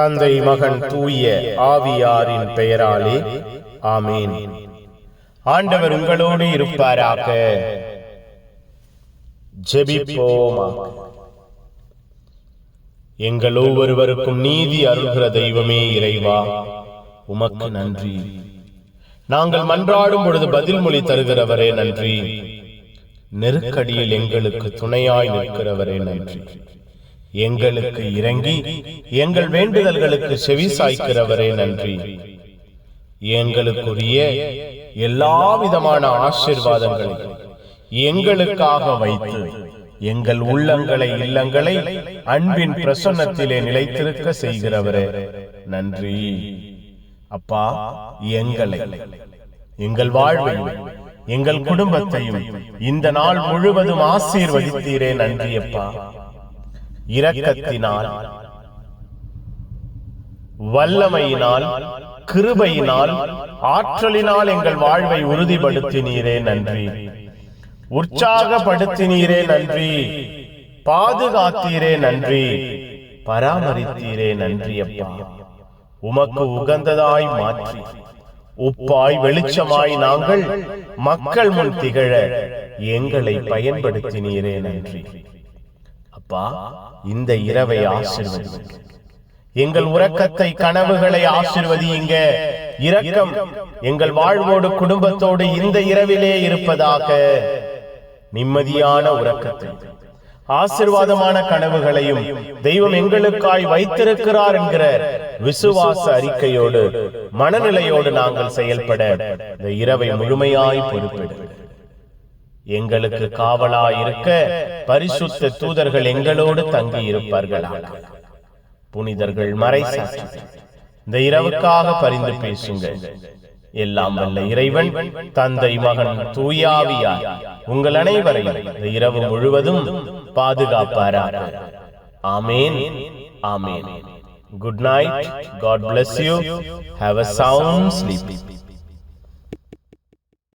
தந்தை மகன் தூய ஆவியாரின் பெயராலே. ஆமேன். ஆண்டவர் உங்களோடு இருப்பாராக. எங்கள் ஒவ்வொருவருக்கும் நீதி அருள்கிற தெய்வமே இறைவா. உமக்கு நன்றி. நாங்கள் மன்றாடும் பொழுது பதில் மொழி தருகிறவரே நன்றி. நெருக்கடியில் எங்களுக்கு துணையாய் நிற்கிறவரே நன்றி. எங்களுக்கு இறங்கி எங்கள் வேண்டுதல்களுக்கு செவி சாய்க்கிறவரே நன்றி. எங்களுக்குரிய எல்லா விதமான ஆசிர்வாதங்களை எங்களுக்காக வைத்து எங்கள் உள்ளங்களை இல்லங்களை அன்பின் பிரசன்னத்திலே நிலைத்திருக்க செய்கிறவரே நன்றி. அப்பா எங்களை எங்கள் வாழ்வையும் எங்கள் குடும்பத்தையும் இந்த நாள் முழுவதும் ஆசீர்வதித்தீரே நன்றி அப்பா இரக்கத்தினால் வல்லமையினால் கிருபையினால் ஆற்றலினால் எங்கள் வாழ்வை உறுதிப்படுத்தினீரே நன்றி. உற்சாகப்படுத்தினீரே நன்றி. பாதுகாத்தீரே நன்றி. பராமரித்தீரே நன்றி அப்பா. உமக்கு உகந்ததாய் மாற்றி. உப்பாய் வெளிச்சமாய் நாங்கள் மக்கள் முன் திகழ எங்களை பயன்படுத்தினீரே நன்றி. அப்பா இந்த இரவை ஆசிர்வதி எங்கள் உறக்கத்தை கனவுகளை ஆசிர்வதியுங்க. இரக்கம் எங்கள் வாழ்வோடு குடும்பத்தோடு இந்த இரவிலே இருப்பதாக நிம்மதியான உறக்கத்தை. ஆசிர்வாதமான கனவுகளையும் தெய்வம் எங்களுக்காய் வைத்திருக்கிறார் என்கிற விசுவாச அறிக்கையோடு மனநிலையோடு நாங்கள் செயல்பட இந்த இரவை முழுமையாய் பொறுப்பெடுக்கிறோம் எங்களுக்கு காவலாயிருக்க பரிசுத்த தூதர்கள் எங்களோடு தங்கி இருப்பார்களாக புனிதர்கள் மறை இந்த இரவுக்காக பரிந்து பேசுங்கள். எல்லாம் வல்ல இறைவன் தந்தை மகன் தூயாவியார் உங்கள் அனைவரையும் இந்த இரவு முழுவதும் பாதுகாப்பாராக. Amen. Amen. Good night God bless you have a sound sleep